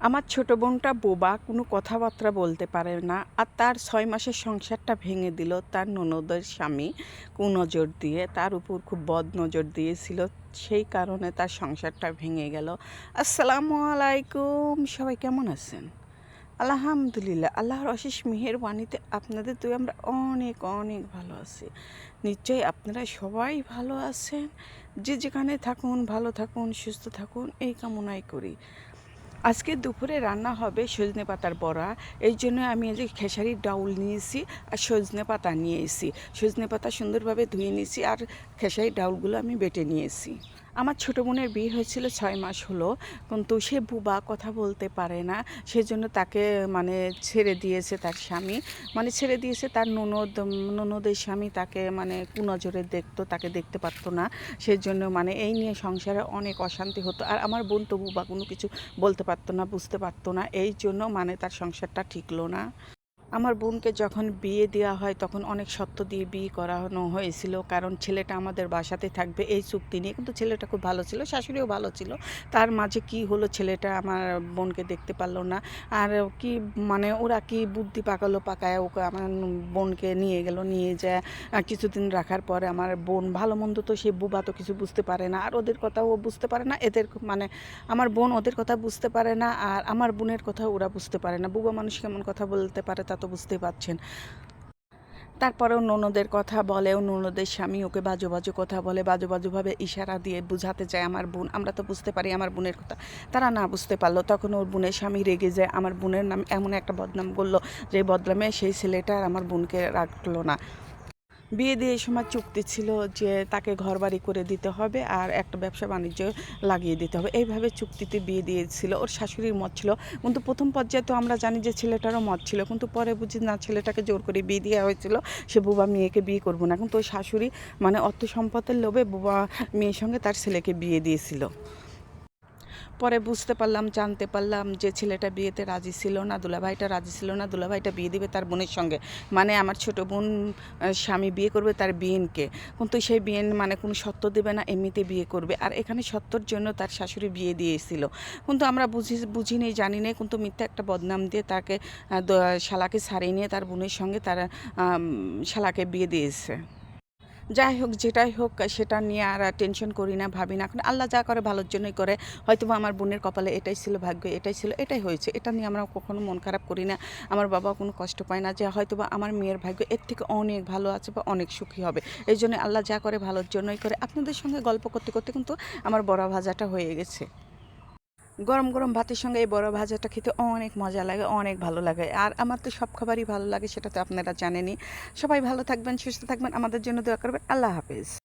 আমার ছোট বোনটা বোবা, কোনো কথাবার্তা বলতে পারে না। আর তার ছয় মাসের সংসারটা ভেঙে দিল। তার ননদের স্বামী কুনজর দিয়ে, তার উপর খুব বদ নজর দিয়েছিল। সেই কারণে তার সংসারটা ভেঙে গেল। আসসালামু আলাইকুম, সবাই কেমন আছেন? আলহামদুলিল্লাহ, আল্লাহর অশেষ মেহেরবাণীতে আপনাদের তুই আমরা অনেক অনেক ভালো আছি। নিশ্চয়ই আপনারা সবাই ভালো আছেন। যে যেখানে থাকুন, ভালো থাকুন, সুস্থ থাকুন, এই কামনাই করি। আজকে দুপুরে রান্না হবে সজনে পাতার বড়া। এই জন্য আমি যে খেসারির ডাউল নিয়েছি আর সজনে পাতা নিয়ে এসেছি সজনে পাতা সুন্দরভাবে ধুয়ে নিয়েছি আর খেসারির ডাউলগুলো আমি বেটে নিয়েছি। আমার ছোটো বোনের বিয়ে হয়েছিল ছয় মাস হলো, কিন্তু সে বুবা কথা বলতে পারে না। সেজন্য তাকে মানে ছেড়ে দিয়েছে তার স্বামী। মানে ছেড়ে দিয়েছে তার ননদ, ননদের স্বামী তাকে মানে কুনজরে দেখতো, তাকে দেখতে পারতো না। সেজন্য মানে এই নিয়ে সংসারে অনেক অশান্তি হতো। আর আমার বোন তো বুবা কোনো কিছু বলতে পারতো না, বুঝতে পারতো না। এই জন্য মানে তার সংসারটা ঠিকলো না। আমার বোনকে যখন বিয়ে দেওয়া হয়, তখন অনেক সত্য দিয়ে বিয়ে করানো হয়েছিল। কারণ ছেলেটা আমাদের বাসাতে থাকবে এই চুক্তি নিয়ে। কিন্তু ছেলেটা খুব ভালো ছিল, শাশুড়িও ভালো ছিল। তার মাঝে কি হলো ছেলেটা আমার বোনকে দেখতে পারল না। আর কি মানে ওরা কি বুদ্ধি পাকালো পাকায় ওকে আমার বোনকে নিয়ে গেল, নিয়ে যায়। কিছুদিন রাখার পরে আমার বোন ভালো মন্দ তো সে বুবা তো কিছু বুঝতে পারে না। আর ওদের কথাও ও বুঝতে পারে না। এদের মানে আমার বোন ওদের কথা বুঝতে পারে না। আর আমার বোনের কথা ওরা বুঝতে পারে না। বুবা মানুষ কেমন কথা বলতে পারে তা তো বুঝতে পারছেন। তারপরেও ননদের কথা বলেও ননদের স্বামী ওকে বাজো বাজো কথা বলে, বাজো বাজোভাবে ইশারা দিয়ে বুঝাতে চায় আমার বোন। আমরা তো বুঝতে পারি আমার বোনের কথা। তারা না বুঝতে পারল। তখন ওর বোনের স্বামী রেগে যায়। আমার বোনের নাম এমন একটা বদনাম করল যে বদনামে সেই ছেলেটা আর আমার বোনকে রাখল না। বিয়ে দিয়ে সময় চুক্তি ছিল যে তাকে ঘর বাড়ি করে দিতে হবে আর একটা ব্যবসা বাণিজ্য লাগিয়ে দিতে হবে। এইভাবে চুক্তিতে বিয়ে দিয়েছিল। ওর শাশুড়ির মত ছিল। কিন্তু প্রথম পর্যায়ে তো আমরা জানি যে ছেলেটারও মত ছিল। কিন্তু পরে বুঝি না, ছেলেটাকে জোর করে বিয়ে দেওয়া হয়েছিল। সে বুবা মেয়েকে বিয়ে করব না। কিন্তু ওই শাশুড়ি মানে অর্থ সম্পদের লোভে বুবা মেয়ের সঙ্গে তার ছেলেকে বিয়ে দিয়েছিল। পরে বুঝতে পারলাম, জানতে পারলাম যে ছেলেটা বিয়েতে রাজি ছিল না, দুলাভাইটা রাজি ছিল না, দুলাভাইটা বিয়ে দিবে তার বোনের সঙ্গে। মানে আমার ছোট বোন স্বামী বিয়ে করবে তার বিয়েনকে। কিন্তু সেই বিয়েন মানে কোনো সত্য দেবে না, এমনিতে বিয়ে করবে। আর এখানে সত্যর জন্য তার শাশুড়ি বিয়ে দিয়েছিল। কিন্তু আমরা বুঝি বুঝি নেই, জানি নেই। কিন্তু মিথ্যা একটা বদনাম দিয়ে তাকে শালাকে ছাড়িয়ে নিয়ে তার বোনের সঙ্গে তার শালাকে বিয়ে দিয়েছে। যাই হোক, যেটাই হোক, সেটা নিয়ে আর টেনশন করি না, ভাবি না। এখন আল্লাহ যা করে, ভালোর জন্যই করে। হয়তো আমার বোনের কপালে এটাই ছিল ভাগ্য, এটাই ছিল, এটাই হয়েছে। এটা নিয়ে আমরা কখনো মন খারাপ করি না। আমার বাবা কোনো কষ্ট পায় না যে হয়তো আমার মেয়ের ভাগ্য এর থেকে অনেক ভালো আছে বা অনেক সুখী হবে। এই জন্য আল্লাহ যা করে, ভালোর জন্যই করে। আপনাদের সঙ্গে গল্প করতে করতে কিন্তু আমার বড়া ভাজাটা হয়ে গেছে। গরম গরম ভাতের সঙ্গে এই বড় ভাজাটা খেতে অনেক মজা লাগে, অনেক ভালো লাগে। আর আমার তো সব খাবারই ভালো লাগে, সেটা তো আপনারা জানেনই। সবাই ভালো থাকবেন, সুস্থ থাকবেন। আমাদের জন্য দোয়া করবেন। আল্লাহ হাফেজ।